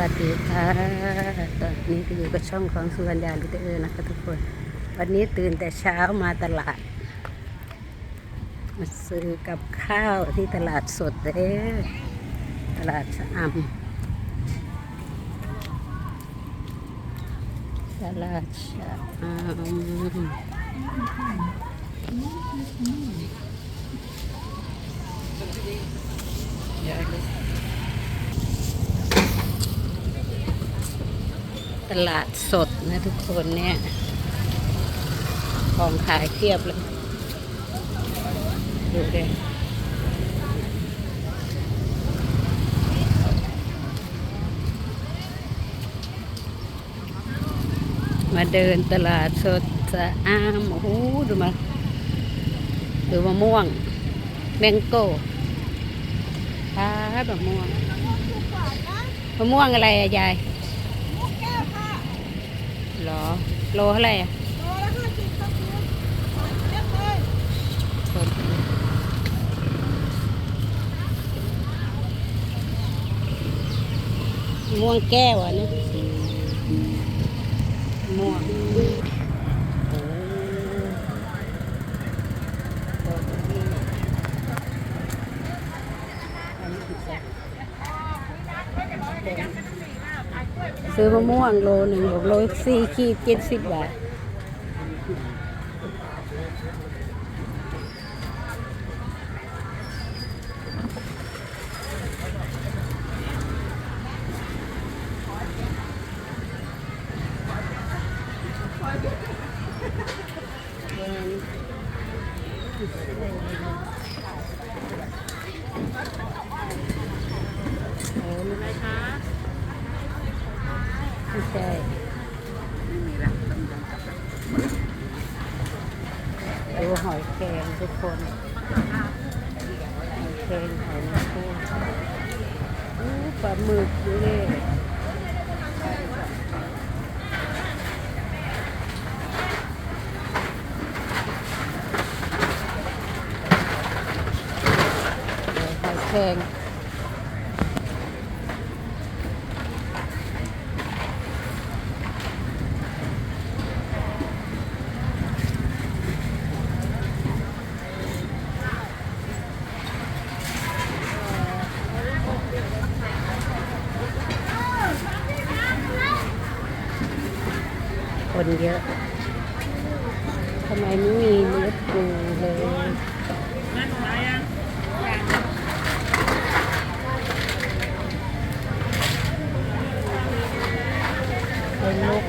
วัสดีค่ะตอนนี้ก็อยู่กับช่องของสุวรรณยาลิเตอร์นะคะทุกคน วันนี้ตื่นแต่เช้ามาตลาด มาซื้อกับข้าวที่ตลาดสดเด้อตลาดชะอำตลาดชะอำ ตลาดสดนะทุกคนเนี่ย ของขายเทียบเลย ดูดิมาเดินตลาดสดสะอามโอ้โหดูมา ดูมะม่วงแมงโก้ค่ะมะม่วงมะม่วงอะไรอะยายเหรอ โลเท่าไหร่อะสดมะม่วงแก้วอะนี่มะม่วงโอ้ ซื้อมะม่วงโลหนึ่งโลสี่ขีดเจ็ดสิบบาท โอ้ไม่ใช่ไม่ใช่ ดูหอยแครงทุกคนหอยแครงหอยนางรมอู้ปลาหมึกดูดิหอยแครง คนเยอะทำไมไม่มีเนื้อปูเลยเป็นลูก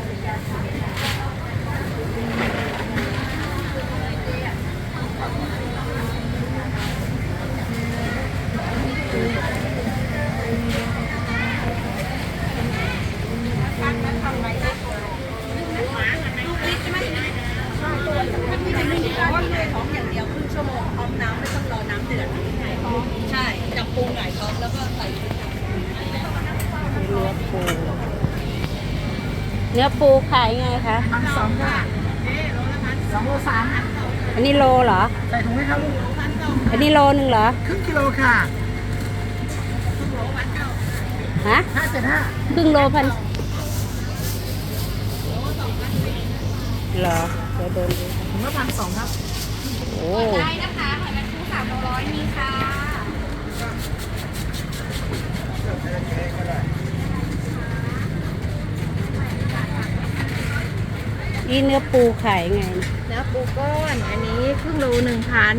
เนื้อปูขายไงคะพันสองค่ะสองโลสามอันนี้โลเหรอ ใส่ถุงไหมครับลูกอันนี้โลหนึ่งเหรอ ครึ่งกิโลค่ะฮะห้าเจ็ดห้าครึ่งโลพันเหรอ เดี๋ยวเดินดูถุงละพันสองครับ โอ้ ได้นะคะหอยแมงภู่สามโลร้อยมีค่ะ นี่เนื้อปูขายไง เนื้อปูก้อนอันนี้ครึ่งโลหนึ่งพัน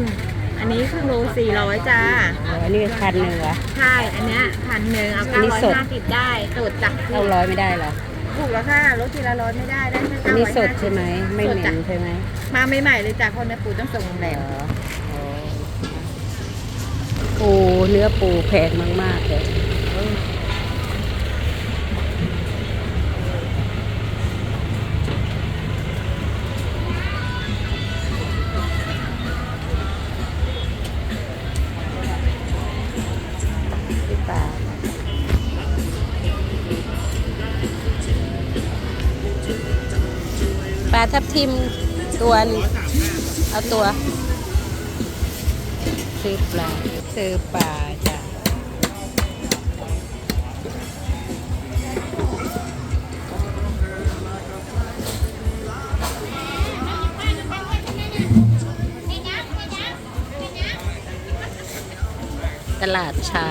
อันนี้ครึ่งโลสี่ร้อยจ้าอ๋ออันนี้พันหนึ่งเหรอ ใช่ อันเนี้ยพันหนึ่งเอาอันเก้านี้ร้อยสด ห้าสิบได้สดจ้ะเก้าร้อยไม่ได้เหรอถูกแล้วค่ะลดทีละร้อยไม่ได้ได้แค่อันเก้านี้ร้อยสดใช่ไหมไม่เหม็นใช่ไหมมาใหม่ๆเลยจ้ะเพราะเนื้อปูต้องส่งโรงแรเหรมออ๋อปูเนื้อปูแพงมากๆเลย ทับทิมตัวเอาตัวซื้อปลาซื้อปลาจ้ะตลาดเช้า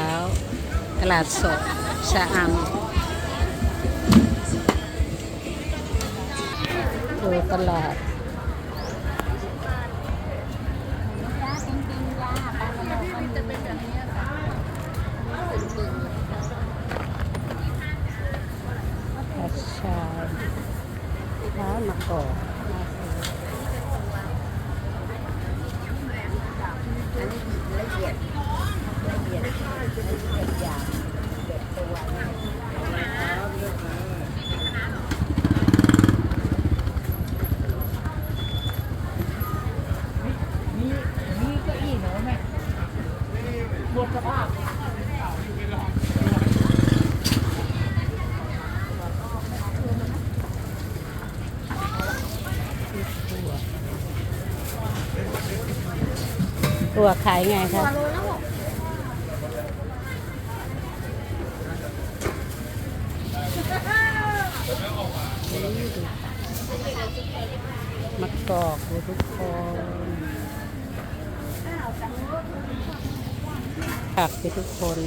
ตลาดสดชะอำ ดูตลาดกระชายร้านมะกอกัวขายไงคะมะกอกทุกคนผักไปทุกคน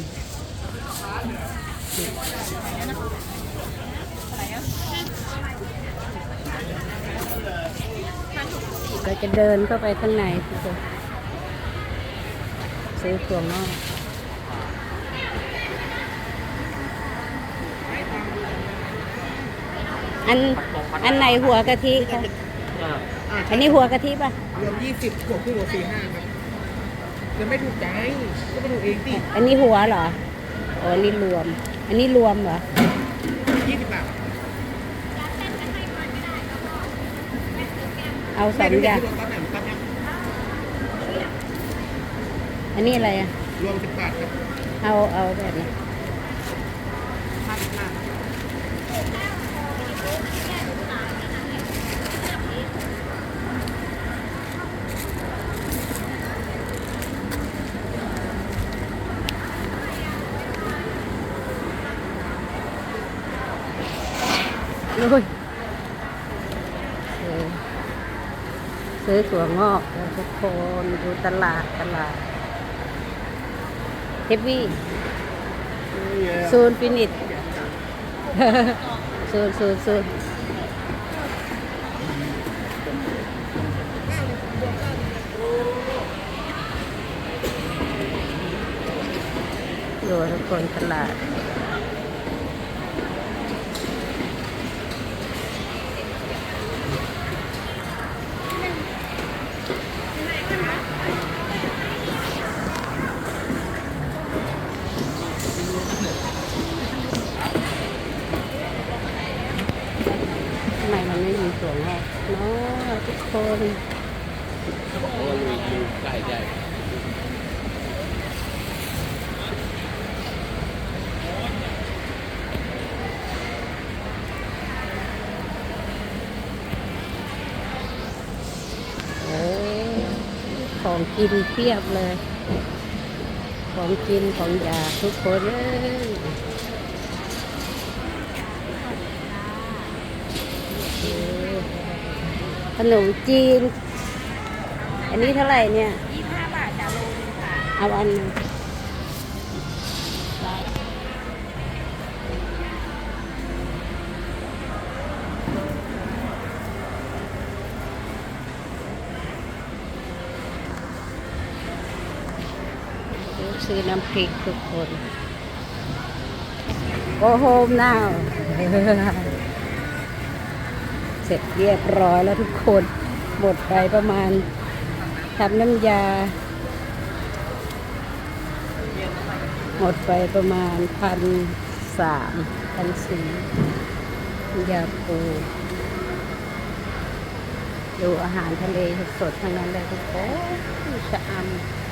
เราจะเดินเข้าไปข้างในทุกคน ซื้อถั่วงอกอันอันไหนหัวกะทิคะอันนี้หัวกะทิป่ะรวมยี่สิบขวบขึ้นหัวสี่ห้าครับยังไม่ถูกใจก็ไปดูเองดิอันนี้หัวเหรอโอ้อันนี้รวม อันนี้รวมเหรอยี่สิบบาทเอาสองอย่าง รวมตั้งไหนตั้งยัง อันนี้อะไรอะ รวมสิบบาทครับเอา เอาแบบนี้ห้าสิบห้าลุยเออซื้อถั่วงอกแล้วทุกคนดูตลาดตลาด เฮฟวี่ซูนฟินิตซูนซูนซูนดูทุกคนตลาด ทำไมมันไม่มีถั่วงอกเนาะ ทุกคนใช่ใช่โอ้ของกินเพียบเลย ของกินของอยากทุกคนเลยโอ้ ขนมจีน อันนี้เท่าไหร่เนี่ยยี่ห้าบาทจ้ะโลนึงค่ะ เอาอันหนึงซื้อน้ำพริกทุกคน Go home now เสร็จเรียบร้อยแล้วทุกคนหมดไปประมาณทำน้ำยา หมดไปประมาณพันสามพันสี่ยาปูดูอาหารทะเลสดๆทั้งนั้นเลยทุกคนชะอำ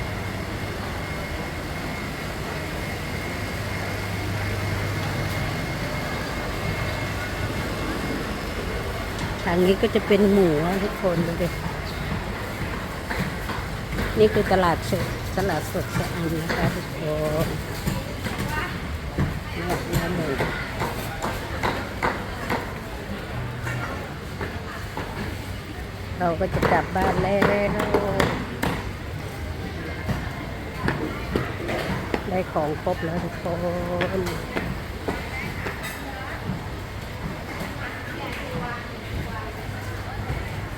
ทางนี้ก็จะเป็นหมูทุกคนดูดินี่คือตลาดสดตลาดสดชะอำนะคะทุกคนเนี่ยเนื้อหมูเราก็จะกลับบ้านแล้วได้ของครบแล้วทุกคน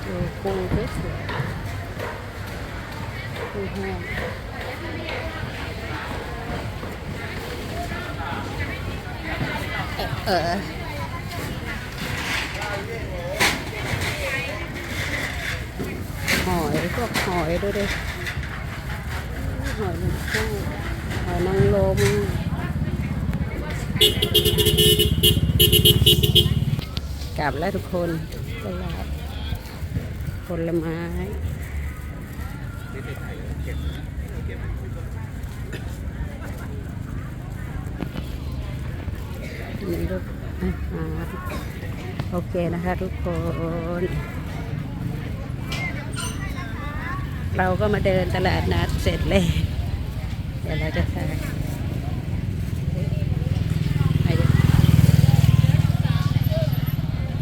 ดูกุ้งสวยๆกุ้งแห้ง เออหอยพวกหอยด้วยดิหอยนางหอยนางรมกลับแล้วทุกคนตลาดผลไม้ นี่ โอเคนะคะทุกคน เราก็มาเดินตลาดนัดเสร็จเลย เดี๋ยวเราจะถ่าย